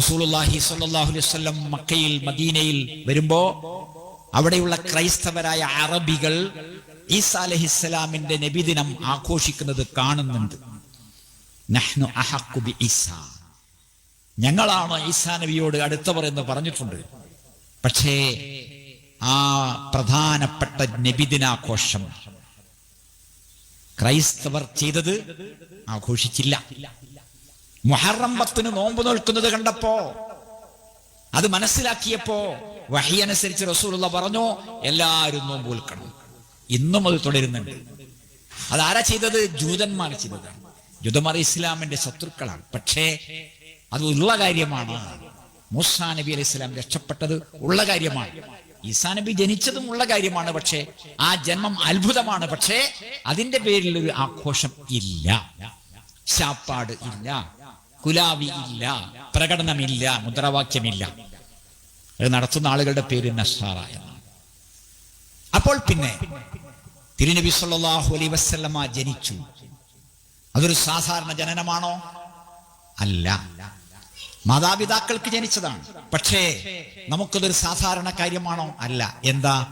സ്വല്ലല്ലാഹു അലൈഹി വസല്ലം മക്കയിൽ മദീനയിൽ വരുമ്പോ അവിടെയുള്ള ക്രൈസ്തവരായ അറബികൾ ഈസാ അലഹിസ്സലാമിന്റെ നബിദിനം ആഘോഷിക്കുന്നത് കാണുന്നുണ്ട്. നഹ്നു അഹഖു ബി ഈസാ. ഞങ്ങളാണ് ഈസാ നബിയോട് അടുത്തവർ എന്ന് പറഞ്ഞിട്ടുണ്ട്. പക്ഷേ ആ പ്രധാനപ്പെട്ട നബിദിനാഘോഷം ക്രൈസ്തവർ ചെയ്തത് ആഘോഷിച്ചില്ല. മുഹറം പത്തിന് നോമ്പ് നോൽക്കുന്നത് കണ്ടപ്പോ അത് മനസ്സിലാക്കിയപ്പോ വഹി അനുസരിച്ച് റസൂലുള്ള പറഞ്ഞു എല്ലാവരും നോമ്പ് വിൽക്കണം ഇന്നും അത് തുടരുന്നുണ്ട്. അതാരാ ചെയ്തത്? ജൂതന്മാർ ചെയ്തതാണ് ജൂതന്മാർ ഇസ്ലാമിന്റെ ശത്രുക്കളാണ്. പക്ഷേ അത് ഉള്ള കാര്യമാണ്. മൂസാ നബി അലൈഹി ഇസ്ലാം രക്ഷപ്പെട്ടത് ഉള്ള കാര്യമാണ്. ഈസാ നബി ജനിച്ചതും ഉള്ള കാര്യമാണ്. പക്ഷേ ആ ജന്മം അത്ഭുതമാണ്. പക്ഷേ അതിന്റെ പേരിൽ ഒരു ആഘോഷം ഇല്ല. ശാപ്പാട് ഇല്ല. കുലാവി ഇല്ല പ്രകടനമില്ല മുദ്രാവാക്യമില്ല. അത് നടത്തുന്ന ആളുകളുടെ പേര് നസാറ എന്നാണ്. അപ്പോൾ പിന്നെ തിരുനബി സല്ലാഹു അലൈ വസ്ലമ ജനിച്ചു. അതൊരു സാധാരണ ജനനമാണോ? അല്ല. മാതാപിതാക്കൾക്ക് ജനിച്ചതാണ്. പക്ഷേ നമുക്കതൊരു സാധാരണ കാര്യമാണോ? അല്ല. എന്താ?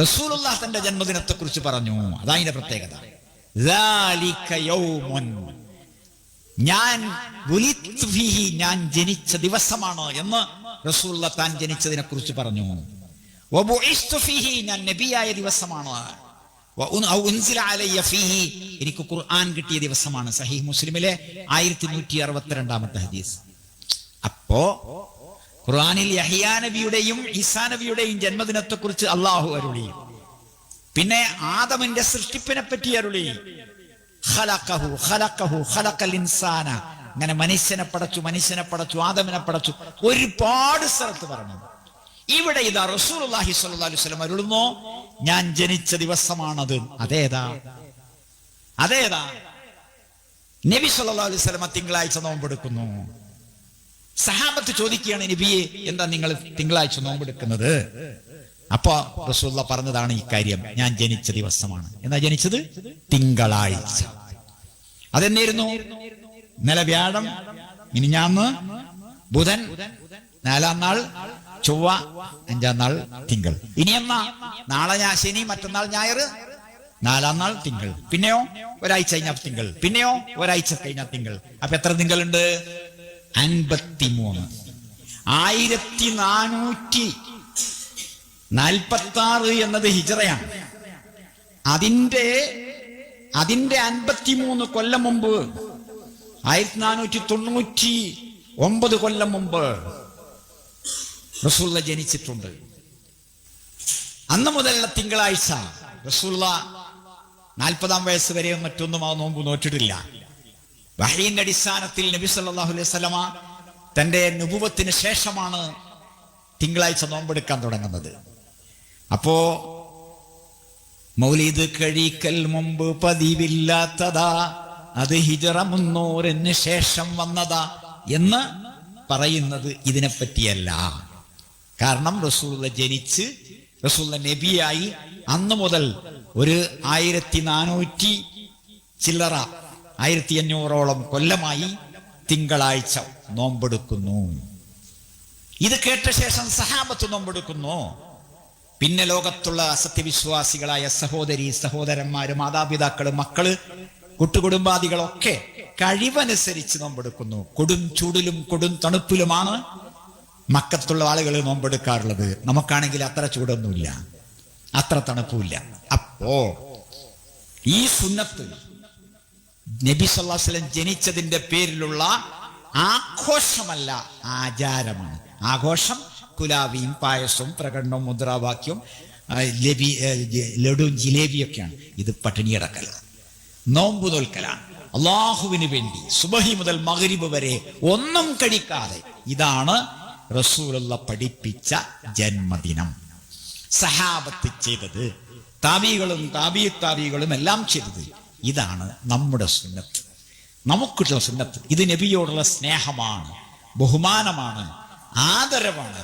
റസൂലുള്ളാഹ് ജന്മദിനത്തെ കുറിച്ച് പറഞ്ഞു. അതാ അതിന്റെ പ്രത്യേകത. ഞാൻ ഞാൻ ജനിച്ച ദിവസമാണ് എന്ന് റസൂലുള്ള താൻ ജനിച്ചതിനെ കുറിച്ച് പറഞ്ഞു ഞാൻ നബിയായ ദിവസമാണ്. എനിക്ക് ഖുർആൻ കിട്ടിയ ദിവസമാണ്. സഹീഹ് മുസ്ലിമിലെ ആയിരത്തി നൂറ്റി അറുപത്തിരണ്ടാമത്തെ ഹദീസ്. അപ്പോ ഖുർആനിൽ യഹിയാ നബിയുടെയും ഈസാ നബിയുടെയും ജന്മദിനത്തെ കുറിച്ച് അള്ളാഹു അരുളി. പിന്നെ ആദമിന്റെ സൃഷ്ടിപ്പിനെ പറ്റി അരുളി. ഇൻസാന അങ്ങനെ മനുഷ്യനെ പടച്ചു മനുഷ്യനെ പടച്ചു ആദമിനെ പടച്ചു ഒരുപാട് സ്ഥലത്ത് പറഞ്ഞു ഇവിടെ ഇതാ അലൈഹി വസല്ലം അരുളുന്നു ഞാൻ ജനിച്ച ദിവസമാണത്. അതേതാ? അതേതാ? നബി സല്ലാ അലൈഹി വസല്ലം തിങ്കളാഴ്ച നോമ്പെടുക്കുന്നു. സഹാബത്ത് ചോദിക്കുകയാണ് നബിയെ എന്താ നിങ്ങൾ തിങ്കളാഴ്ച നോമ്പെടുക്കുന്നത്? അപ്പോ റസൂള്ള പറഞ്ഞതാണ് ഈ കാര്യം. ഞാൻ ജനിച്ച ദിവസമാണ്. എന്നാ ജനിച്ചത്? തിങ്കളാഴ്ച. അതെന്നായിരുന്നു? ഇന്നലെ വ്യാഴം ഇനി ഞാൻ ബുധൻ നാലാം നാൾ ചൊവ്വ അഞ്ചാം നാൾ തിങ്കൾ. ഇനി എന്നാ നാളെ ഞാൻ ശനി മറ്റന്നാൾ ഞായർ നാലാം നാൾ തിങ്കൾ. പിന്നെയോ? ഒരാഴ്ച കഴിഞ്ഞാൽ തിങ്കൾ. പിന്നെയോ? ഒരാഴ്ച കഴിഞ്ഞാൽ തിങ്കൾ. അപ്പൊ എത്ര തിങ്കളുണ്ട്? അൻപത്തിമൂന്ന്. ആയിരത്തി നാനൂറ്റി നാൽപ്പത്തി ആറ് എന്നത് ഹിജറയാണ്. അതിന്റെ അതിന്റെ അൻപത്തിമൂന്ന് കൊല്ലം മുമ്പ് ആയിരത്തി നാനൂറ്റി തൊണ്ണൂറ്റി ഒമ്പത് കൊല്ലം മുമ്പ് റസൂള്ള ജനിച്ചിട്ടുണ്ട്. അന്ന് മുതലുള്ള തിങ്കളാഴ്ച റസൂള്ള നാൽപ്പതാം വയസ്സ് വരെ മറ്റൊന്നും ആ നോമ്പ് നോറ്റിട്ടില്ല. വഹീന്റെ അടിസ്ഥാനത്തിൽ നബി സല്ലാഹു അലൈഹി സ്വലമ തന്റെ നുപുവത്തിന് ശേഷമാണ് തിങ്കളാഴ്ച നോമ്പെടുക്കാൻ തുടങ്ങുന്നത്. അപ്പോ മൗലീദ് കഴിക്കൽ മുമ്പ് പതിവില്ലാത്തതാ അത് ഹിജറ മുന്നൂറിന് ശേഷം വന്നതാ എന്ന് പറയുന്നത് ഇതിനെപ്പറ്റിയല്ല. കാരണം റസൂള്ള ജനിച്ച് റസൂള്ള നബിയായി അന്ന് മുതൽ ഒരു ആയിരത്തി നാനൂറ്റി ചില്ലറ ആയിരത്തി അഞ്ഞൂറോളം കൊല്ലമായി തിങ്കളാഴ്ച നോമ്പെടുക്കുന്നു. ഇത് കേട്ട ശേഷം സഹാബത്ത് നോമ്പെടുക്കുന്നു. പിന്നെ ലോകത്തുള്ള സത്യവിശ്വാസികളായ സഹോദരി സഹോദരന്മാര് മാതാപിതാക്കൾ മക്കൾ കുട്ടുകുടുംബാദികളൊക്കെ കഴിവനുസരിച്ച് നോമ്പെടുക്കുന്നു. കൊടും ചൂടിലും കൊടും തണുപ്പിലുമാണ് മക്കത്തുള്ള ആളുകൾ നോമ്പെടുക്കാറുള്ളത്. നമുക്കാണെങ്കിൽ അത്ര ചൂടൊന്നുമില്ല. അത്ര തണുപ്പുമില്ല. അപ്പോ ഈ സുന്നത്ത് നബി സല്ലാസ്ലം ജനിച്ചതിന്റെ പേരിലുള്ള ആഘോഷമല്ല ആചാരമാണ്. ആഘോഷം കുലാവിയും പായസവും പ്രകടനവും മുദ്രാവാക്യവും ലബി ലഡുവും ജിലേബിയൊക്കെയാണ് ഇത് പട്ടിണിയടക്കലാണ് നോമ്പു നോൽക്കലാണ് അള്ളാഹുവിന് വേണ്ടി സുബഹി മുതൽ മകരിബ് വരെ ഒന്നും കഴിക്കാതെ ഇതാണ് റസൂലുള്ള പഠിപ്പിച്ച ജന്മദിനം. സഹാബത്ത് ചെയ്തത് താബികളും താബി താബികളും എല്ലാം ചെയ്തത് ഇതാണ് നമ്മുടെ സുന്നത്ത്. നമുക്കുള്ള സുന്നത്ത്. ഇത് നബിയോടുള്ള സ്നേഹമാണ് ബഹുമാനമാണ് ആദരവാണ്.